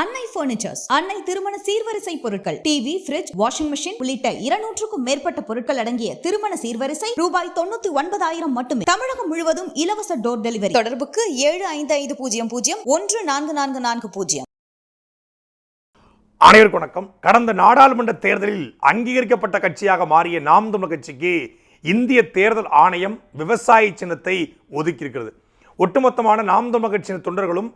அன்னை பர்னிச்சர்ஸ் அன்னை திருமண சீர்வரிசை பொருட்கள். டிவி ஃபிரிட்ஜ் வாஷிங் மெஷின் உள்ளிட்ட இருநூற்றுக்கும் மேற்பட்ட பொருட்கள் அடங்கிய திருமண சீர்வரிசை ரூபாய் தொண்ணூத்தி ஒன்பதாயிரம் மட்டுமே. தமிழகம் முழுவதும் இலவச டோர் டெலிவரி தொடர்புக்கு ஏழு ஐந்து ஐந்து பூஜ்ஜியம் பூஜ்ஜியம் ஒன்று நான்கு நான்கு நான்கு பூஜ்ஜியம். அனைவருக்கும் வணக்கம். கடந்த நாடாளுமன்ற தேர்தலில் அங்கீகரிக்கப்பட்ட கட்சியாக மாறிய நாம் தமிழ் கட்சிக்கு இந்திய தேர்தல் ஆணையம் விவசாய சின்னத்தை ஒதுக்கியிருக்கிறது. ஒட்டுமொத்தமான நாம் தமிழ் கட்சியின் தொண்டர்களும்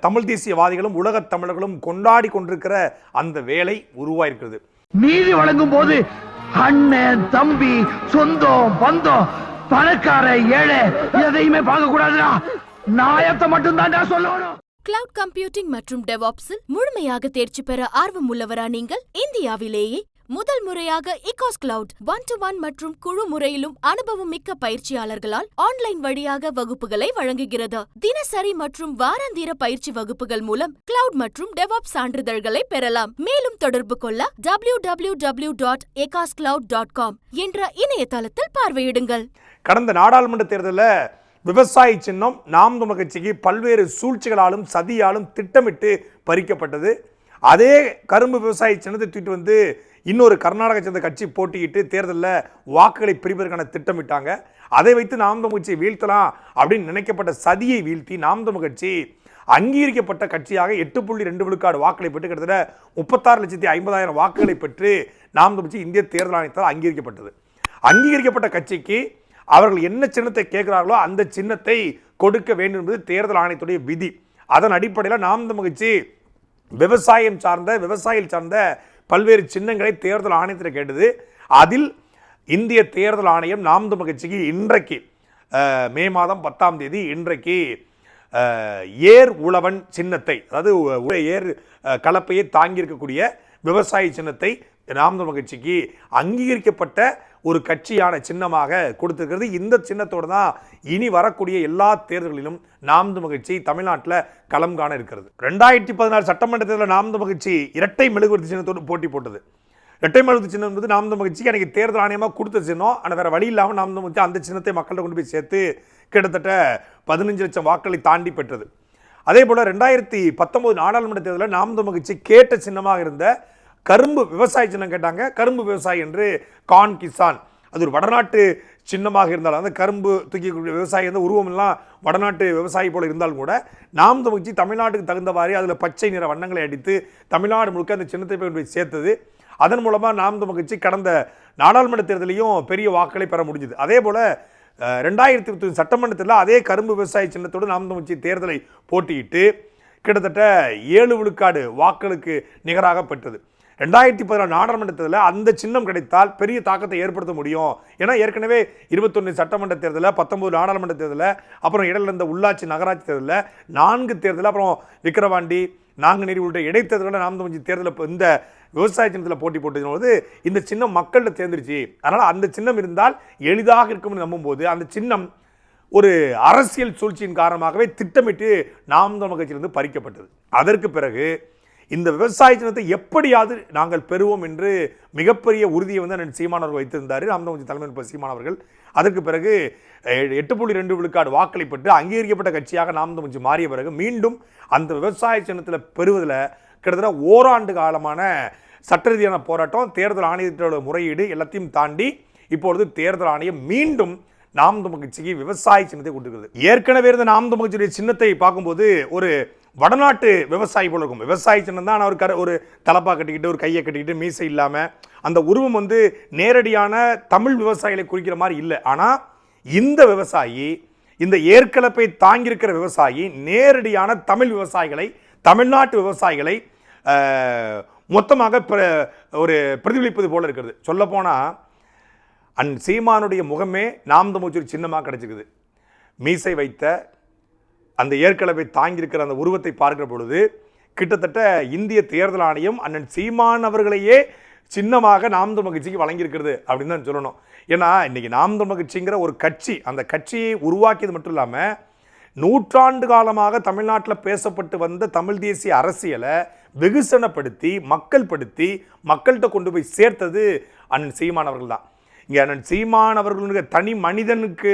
தமிழ் தேசியவாதிகளும் உலகத் தமிழர்களும் கொண்டாடி கொண்டிருக்கிற அந்த வேலை உருவாயிருக்கிறது. நீதி வழங்கும் போது அண்ணன் தம்பி சொந்தம் பந்தம் பணக்கார ஏழை எதையுமே பார்க்க கூடாதுடா நாயத்தை மட்டும் தான்டா சொல்லணும். கிளவுட் கம்ப்யூட்டிங் மற்றும் டெவாப்ஸில் முழுமையாக தேர்ச்சி பெற ஆர்வம் உள்ளவரா நீங்கள்? இந்தியாவிலேயே முதல் முறையாக இகாஸ் கிளவுட் ஒன் டு ஒன் மற்றும் குழு முறையிலும் அனுபவம் மிக்க பயிற்சியாளர்களால் ஆன்லைன் வழியாக வகுப்புகளை வழங்குகிறது. தினசரி மற்றும் வாராந்திர பயிற்சி வகுப்புகள் மூலம் கிளவுட் மற்றும் டெவாப் சான்றிதழ்களை பெறலாம். மேலும் தொடர்பு கொள்ள W W W dot dot com என்ற இணையதளத்தில் பார்வையிடுங்கள். கடந்த நாடாளுமன்ற தேர்தலில் விவசாய சின்னம் நாம் தமிழ் கட்சிக்கு பல்வேறு சூழ்ச்சிகளாலும் சதியாலும் திட்டமிட்டு பறிக்கப்பட்டது. அதே கரும்பு விவசாய சின்னத்தை தூக்கிட்டு வந்து இன்னொரு கர்நாடக சேர்ந்த கட்சி போட்டியிட்டு தேர்தலில் வாக்குகளை பிரிப்பதற்கான திட்டமிட்டாங்க. அதை வைத்து நாம் தமிழ் கட்சியை வீழ்த்தலாம் அப்படின்னு நினைக்கப்பட்ட சதியை வீழ்த்தி நாம் தமிழ் கட்சி அங்கீகரிக்கப்பட்ட கட்சியாக எட்டு புள்ளி ரெண்டு விழுக்காடு வாக்களை பெற்று கிட்டத்தட்ட முப்பத்தாறு லட்சத்தி ஐம்பதாயிரம் வாக்குகளை பெற்று நாம் தமிழ் கட்சி இந்திய தேர்தல் ஆணையத்தால் அங்கீகரிக்கப்பட்டது. அங்கீகரிக்கப்பட்ட கட்சிக்கு அவர்கள் என்ன சின்னத்தை கேட்கிறார்களோ அந்த சின்னத்தை கொடுக்க வேண்டும் என்பது தேர்தல் ஆணையத்துடைய விதி. அதன் அடிப்படையில் நாம் தமிழ் கட்சி விவசாயம் சார்ந்த விவசாயிகள் சார்ந்த பல்வேறு சின்னங்களை தேர்தல் ஆணையத்தில் கேட்டது. அதில் இந்திய தேர்தல் ஆணையம் நாம் தமிழ் கட்சிக்கு இன்றைக்கு மே மாதம் பத்தாம் தேதி இன்றைக்கு ஏர் உழவன் சின்னத்தை அதாவது ஏர் கலப்பையை தாங்கியிருக்கக்கூடிய விவசாய சின்னத்தை நாம் மகிழ்ச்சிக்கு கட்சிக்கு அங்கீகரிக்கப்பட்ட ஒரு கட்சியான சின்னமாக கொடுத்துருக்கிறது. இந்த சின்னத்தோடு தான் இனி வரக்கூடிய எல்லா தேர்தல்களிலும் நாம் மகிழ்ச்சி தமிழ்நாட்டில் களம் காண இருக்கிறது. ரெண்டாயிரத்தி பதினாறு சட்டமன்ற தேர்தலில் நாம்து மகிழ்ச்சி இரட்டை மெழுகுவர்த்தி சின்னத்தோடு போட்டி போட்டது. இரட்டை மெழுகுவர்த்தி சின்னம் என்பது நாம்து மகிழ்ச்சிக்கு அன்றைக்கி தேர்தல் ஆணையமாக கொடுத்த சின்னம். ஆனால் வேறு வழி இல்லாமல் நாம்து மகிழ்ச்சி அந்த சின்னத்தை மக்கள்கிட்ட கொண்டு போய் சேர்த்து கிட்டத்தட்ட பதினஞ்சு லட்சம் வாக்களை தாண்டி பெற்றது. அதே போல் ரெண்டாயிரத்தி பத்தொம்போது நாடாளுமன்ற தேர்தலில் நாம்து மகிழ்ச்சி கேட்ட சின்னமாக இருந்த கரும்பு விவசாய சின்னம் கேட்டாங்க. கரும்பு விவசாயி என்று கான் கிசான். அது ஒரு வடநாட்டு சின்னமாக இருந்தாலும் அந்த கரும்பு தூக்கிக்கூடிய விவசாயி வந்து உருவமெல்லாம் வடநாட்டு விவசாயி போல இருந்தாலும் கூட நாம் தமிழ்ச்சி தமிழ்நாட்டுக்கு தகுந்தவாறு அதில் பச்சை நிற வண்ணங்களை அடித்து தமிழ்நாடு முழுக்க அந்த சின்னத்தை போய் சேர்த்தது. அதன் மூலமாக நாம் தமிழ் கடந்த நாடாளுமன்ற தேர்தலையும் பெரிய வாக்களை பெற முடிஞ்சது. அதே போல் ரெண்டாயிரத்தி இருபத்தி சட்டமன்றத்தில் அதே கரும்பு விவசாய சின்னத்தோடு நாம் தமிழ்ச்சி தேர்தலை போட்டியிட்டு கிட்டத்தட்ட ஏழு விழுக்காடு வாக்களுக்கு நிகராக பெற்றது. ரெண்டாயிரத்தி பதினாறு நாடாளுமன்றத்தில் அந்த சின்னம் கிடைத்தால் பெரிய தாக்கத்தை ஏற்படுத்த முடியும். ஏன்னா ஏற்கனவே இருபத்தொன்று சட்டமன்ற தேர்தலில் பத்தொம்பது நாடாளுமன்ற தேர்தலில் அப்புறம் இடையில இருந்த உள்ளாட்சி நகராட்சி தேர்தலில் நான்கு தேர்தலில் அப்புறம் விக்கிரவாண்டி நாங்குநேரி உள்ளிட்ட இடைத்தேர்தலில் நாம் தமிழ் தேர்தலில் இந்த விவசாய சின்னத்தில் போட்டி போட்டது இந்த சின்னம் மக்கள்கிட்ட தேர்ந்துருச்சு அதனால் அந்த சின்னம் இருந்தால் எளிதாக இருக்கும்னு நம்பும்போது அந்த சின்னம் ஒரு அரசியல் சூழ்ச்சியின் காரணமாகவே திட்டமிட்டு நாம் தமிழ் கட்சியிலிருந்து பறிக்கப்பட்டது. அதற்கு பிறகு இந்த விவசாய சின்னத்தை எப்படியாவது நாங்கள் பெறுவோம் என்று மிகப்பெரிய உறுதியை வந்து அண்ணன் சீமான் வைத்திருந்தார். நாம் தலைமை சீமானவர்கள் அதற்கு பிறகு எட்டு புள்ளி ரெண்டு விழுக்காடு வாக்களை பெற்று அங்கீகரிக்கப்பட்ட கட்சியாக நாம் தமிழ் மாறிய பிறகு மீண்டும் அந்த விவசாய சின்னத்தில் பெறுவதில் கிட்டத்தட்ட ஓராண்டு காலமான சட்ட ரீதியான போராட்டம் தேர்தல் ஆணையத்தோட முறையீடு எல்லாத்தையும் தாண்டி இப்பொழுது தேர்தல் ஆணையம் மீண்டும் நாம் தமிழ் கட்சிக்கு விவசாய சின்னத்தை கொடுத்துருக்குது ஏற்கனவே இருந்த நாம் தமிழ் சின்னத்தை பார்க்கும்போது ஒரு வடநாட்டு விவசாயி போல இருக்கும். விவசாயி சின்னம் தான். அவர் கர ஒரு தலப்பா கட்டிக்கிட்டு ஒரு கையை கட்டிக்கிட்டு மீசை இல்லாமல் அந்த உருவம் வந்து நேரடியான தமிழ் விவசாயிகளை குறிக்கிற மாதிரி இல்லை. ஆனால் இந்த விவசாயி இந்த ஏற்கலப்பை தாங்கியிருக்கிற விவசாயி நேரடியான தமிழ் விவசாயிகளை தமிழ்நாட்டு விவசாயிகளை மொத்தமாக பிர- ஒரு பிரதிபலிப்பது போல இருக்கிறது. சொல்லப்போனால் அன் சீமானுடைய முகமே நாம் தமிழ் சின்னமாக கிடச்சிக்குது. மீசை வைத்த அந்த ஏற்கனவே தாங்கியிருக்கிற அந்த உருவத்தை பார்க்கிற பொழுது கிட்டத்தட்ட இந்திய தேர்தல் ஆணையம் அண்ணன் சீமான் அவர்களையே சின்னமாக நாம் தமிழ் கட்சிக்கு வழங்கியிருக்கிறது அப்படின்னு தான் சொல்லணும். ஏன்னா இன்றைக்கி நாம் தமிழ் கட்சிங்கிற ஒரு கட்சி அந்த கட்சியை உருவாக்கியது மட்டும் இல்லாமல் நூற்றாண்டு காலமாக தமிழ்நாட்டில் பேசப்பட்டு வந்த தமிழ் தேசிய அரசியலை வெகுசனப்படுத்தி மக்கள் படுத்தி மக்கள்கிட்ட கொண்டு போய் சேர்த்தது அண்ணன் சீமான் அவர்கள் தான் இங்கே அண்ணன் சீமான் அவர்களுடைய தனி மனிதனுக்கு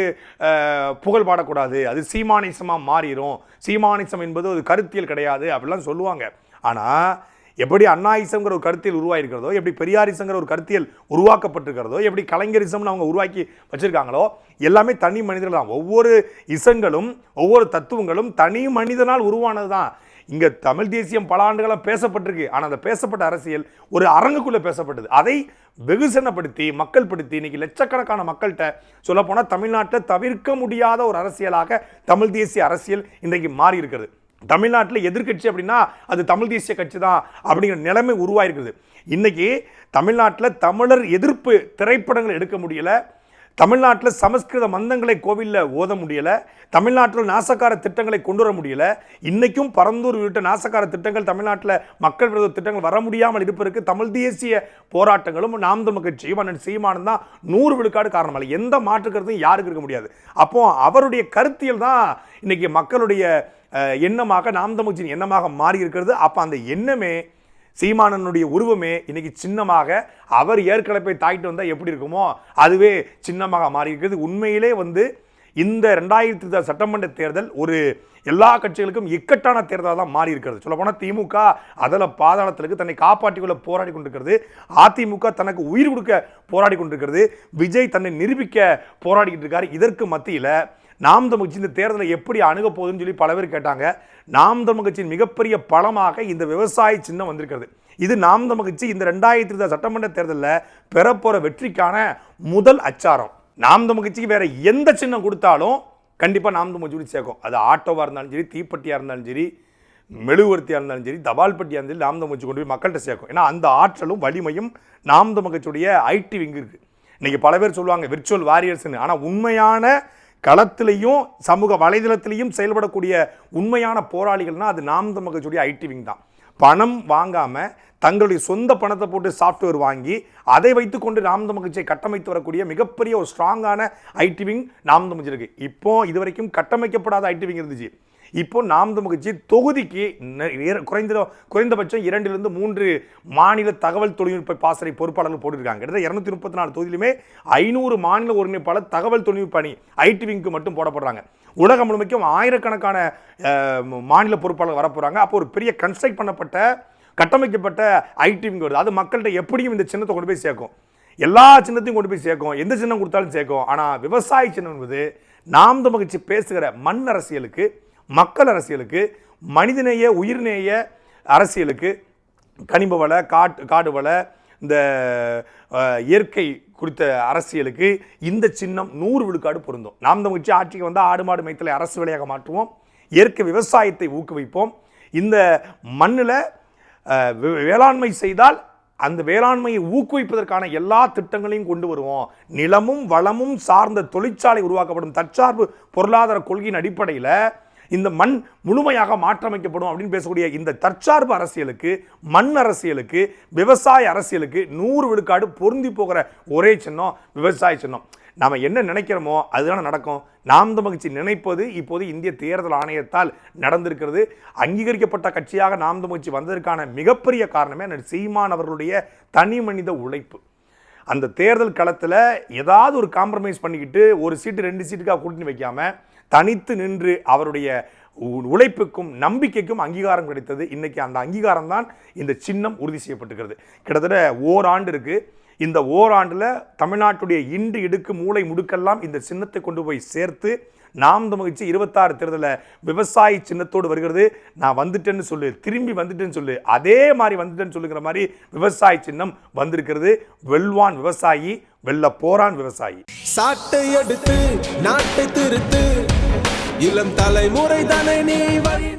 புகழ் பாடக்கூடாது. அது சீமானிசமாக மாறிடும் சீமானிசம் என்பது ஒரு கருத்தியல் கிடையாது. அப்படிலாம் சொல்லுவாங்க. ஆனால் எப்படி அண்ணாயிசங்கிற ஒரு கருத்தியல் உருவாயிருக்கிறதோ எப்படி பெரியாரிசங்கிற ஒரு கருத்தியல் உருவாக்கப்பட்டிருக்கிறதோ எப்படி கலைஞரிசம்னு அவங்க உருவாக்கி வச்சிருக்காங்களோ எல்லாமே தனி மனிதர்கள் தான் ஒவ்வொரு இசங்களும் ஒவ்வொரு தத்துவங்களும் தனி மனிதனால் உருவானது தான் இங்கே தமிழ் தேசியம் பல ஆண்டுகளாக பேசப்பட்டிருக்கு. ஆனால் அந்த பேசப்பட்ட அரசியல் ஒரு அரங்குக்குள்ளே பேசப்பட்டது. அதை வெகுசனப்படுத்தி மக்கள் படுத்தி இன்றைக்கி லட்சக்கணக்கான மக்கள்கிட்ட சொல்லப்போனால் தமிழ்நாட்டில் தவிர்க்க முடியாத ஒரு அரசியலாக தமிழ் தேசிய அரசியல் இன்றைக்கு மாறி இருக்கிறது தமிழ்நாட்டில் எதிர்க்கட்சி அப்படின்னா அது தமிழ் தேசிய கட்சி தான் அப்படிங்கிற நிலைமை உருவாயிருக்குது இன்றைக்கி தமிழ்நாட்டில் தமிழர் எதிர்ப்பு திரைப்படங்கள் எடுக்க முடியலை. தமிழ்நாட்டில் சமஸ்கிருத மந்தங்களை கோவிலில் ஓத முடியல. தமிழ்நாட்டில் நாசக்கார திட்டங்களை கொண்டு வர முடியல. இன்றைக்கும் பரந்தூர் உள்ளிட்ட நாசக்கார திட்டங்கள் தமிழ்நாட்டில் மக்கள் விரோத திட்டங்கள் வர முடியாமல் இருப்பதற்கு தமிழ் தேசிய போராட்டங்களும் நாம் தமிழ் கட்சியும் அண்ணன் சீமானும் தான் நூறு விழுக்காடு காரணம். இல்லை எந்த மாற்று கருத்தும் யாருக்கு இருக்க முடியாது. அப்போ அவருடைய கருத்தியல் தான் இன்றைக்கி மக்களுடைய எண்ணமாக நாம் தமிழ் எண்ணமாக மாறி இருக்கிறது அப்போ அந்த எண்ணமே சீமானனுடைய உருவமே இன்னைக்கு சின்னமாக அவர் ஏற்கனவே தாக்கிட்டு வந்தால் எப்படி இருக்குமோ அதுவே சின்னமாக மாறி இருக்கிறது உண்மையிலே வந்து இந்த ரெண்டாயிரத்தி சட்டமன்ற தேர்தல் ஒரு எல்லா கட்சிகளுக்கும் இக்கட்டான தேர்தலாக தான் மாறி இருக்கிறது சொல்லப்போனால் திமுக அதில் பாதாளத்திற்கு தன்னை காப்பாற்றி கொள்ள போராடி கொண்டிருக்கிறது. அதிமுக தனக்கு உயிர் கொடுக்க போராடி கொண்டிருக்கிறது. விஜய் தன்னை நிரூபிக்க போராடிக்கிட்டு இருக்காரு. இதற்கு மத்தியில் நாம் தமிழ் கட்சி இந்த தேர்தலை எப்படி அணுக போகுதுன்னு சொல்லி பல பேர் கேட்டாங்க. நாம் தமிழ் கட்சியின் மிகப்பெரிய பலமாக இந்த விவசாய சின்னம் வந்திருக்கிறது. இது நாம் தமிழ் கட்சி இந்த ரெண்டாயிரத்தி இருபது சட்டமன்ற தேர்தலில் பெறப்போகிற வெற்றிக்கான முதல் அச்சாரம். நாம் தமிழ் கட்சிக்கு வேறு எந்த சின்னம் கொடுத்தாலும் கண்டிப்பாக நாம் தமிழ் கட்சி சேர்க்கும். அது ஆட்டோவாக இருந்தாலும் சரி தீப்பெட்டியாக இருந்தாலும் சரி மெழுகுவர்த்தியாக இருந்தாலும் சரி தபால் பெட்டியாக இருந்தாலும் நாம் தமிழ் கட்சி கொண்டு போய் மக்கள்கிட்ட சேர்க்கும். ஏன்னா அந்த ஆற்றலும் வலிமையும் நாம் தமிழ் கட்சியுடைய ஐடி விங் இருக்குது இன்றைக்கி பல பேர் சொல்லுவாங்க விர்ச்சுவல் வாரியர்ஸ்னு ஆனால் உண்மையான களத்திலையும் சமூக வலைதளத்திலையும் செயல்படக்கூடிய உண்மையான போராளிகள்னா அது நாம் தமிழ் ஐடி விங் தான். பணம் வாங்காமல் தங்களுடைய சொந்த பணத்தை போட்டு சாஃப்ட்வேர் வாங்கி அதை வைத்துக்கொண்டு நாம் தமிழ் கட்சியை கட்டமைத்து வரக்கூடிய மிகப்பெரிய ஒரு ஸ்ட்ராங்கான ஐடி விங் நாம் தமிழ் இருக்கு. இப்போ இதுவரைக்கும் கட்டமைக்கப்படாத ஐடி விங் இருந்துச்சு. இப்போ நாம் தமிழ் கட்சி தொகுதிக்கு குறைந்த குறைந்தபட்சம் இரண்டிலிருந்து மூன்று மாநில தகவல் தொழில்நுட்ப பாசறை பொறுப்பாளர்கள் போட்டிருக்காங்க. கிட்டத்தட்ட இரநூத்தி முப்பத்தி நாலு தொகுதியிலுமே ஐநூறு மாநில ஒருங்கிணைப்பாளர் தகவல் தொழில்நுட்ப அணி ஐடி விங்க்கு மட்டும் போடப்படுறாங்க. உலகம் முழுமைக்கும் ஆயிரக்கணக்கான மாநில பொறுப்பாளர் வரப்போகிறாங்க அப்போ ஒரு பெரிய கன்ஸ்ட்ரக்ட் பண்ணப்பட்ட கட்டமைக்கப்பட்ட ஐடி விங் வருது. அது மக்கள்கிட்ட எப்படியும் இந்த சின்னத்தை கொண்டு போய் சேர்க்கும். எல்லா சின்னத்தையும் கொண்டு போய் சேர்க்கும். எந்த சின்னம் கொடுத்தாலும் சேர்க்கும். ஆனால் விவசாய சின்னம் என்பது நாம் மகிழ்ச்சி பேசுகிற மண் அரசியலுக்கு மக்கள் அரசியலுக்கு மனிதநேய உயிர்நேய அரசியலுக்கு கனிம வள காட்டு காடு வள இந்த இயற்கை குறித்த அரசியலுக்கு இந்த சின்னம் நூறு விழுக்காடு பொருந்தும். நாம் தமிழ் ஆட்சிக்கு வந்தால் ஆடு மாடு மைத்தலை அரசு வேலையாக மாற்றுவோம். இயற்கை விவசாயத்தை ஊக்குவிப்போம். இந்த மண்ணில் வே- வேளாண்மை செய்தால் அந்த வேளாண்மையை ஊக்குவிப்பதற்கான எல்லா திட்டங்களையும் கொண்டு வருவோம். நிலமும் வளமும் சார்ந்த தொழிற்சாலை உருவாக்கப்படும். தற்சார்பு பொருளாதார கொள்கையின் அடிப்படையில் இந்த மண் முழுமையாக மாற்றமைக்கப்படும் அப்படின்னு பேசக்கூடிய இந்த தற்சார்பு அரசியலுக்கு மண் அரசியலுக்கு விவசாய அரசியலுக்கு நூறு விழுக்காடு பொருந்தி போகிற ஒரே சின்னம் விவசாய சின்னம். நாம் என்ன நினைக்கிறோமோ அதுதானே நடக்கும். நாம் மகிழ்ச்சி நினைப்பது இப்போது இந்திய தேர்தல் ஆணையத்தால் நடந்திருக்கிறது. அங்கீகரிக்கப்பட்ட கட்சியாக நாம் மகிழ்ச்சி வந்ததற்கான மிகப்பெரிய காரணமே சீமான் அவர்களுடைய தனி மனித உழைப்பு. அந்த தேர்தல் களத்தில் ஏதாவது ஒரு காம்ப்ரமைஸ் பண்ணிக்கிட்டு ஒரு சீட்டு ரெண்டு சீட்டுக்காக கூட்டணி வைக்காமல் தனித்து நின்று அவருடைய உ- உழைப்புக்கும் நம்பிக்கைக்கும் அங்கீகாரம் கிடைத்தது. இன்றைக்கி அந்த அங்கீகாரம் தான் இந்த சின்னம் உறுதி செய்யப்பட்டுக்கிறது கிட்டத்தட்ட ஓராண்டு இருக்குது இந்த ஓராண்டில் தமிழ்நாட்டுடைய இண்டு இடுக்கு மூளை முடுக்கெல்லாம் இந்த சின்னத்தை கொண்டு போய் சேர்த்து நாம் தமிழ்ச்சி இருபத்தாறு தேர்தலில் விவசாயி சின்னத்தோடு வருகிறது. நான் வந்துட்டேன்னு சொல்லு திரும்பி வந்துட்டேன்னு சொல்லு அதே மாதிரி வந்துட்டேன்னு சொல்லுங்கிற மாதிரி விவசாய சின்னம் வந்திருக்கிறது. வெல்வான் விவசாயி வெல்ல போறான் விவசாயி. சாட்டை எடுத்து நாட்டை திருத்து இளம் தலைமுறை தானே நீ வழி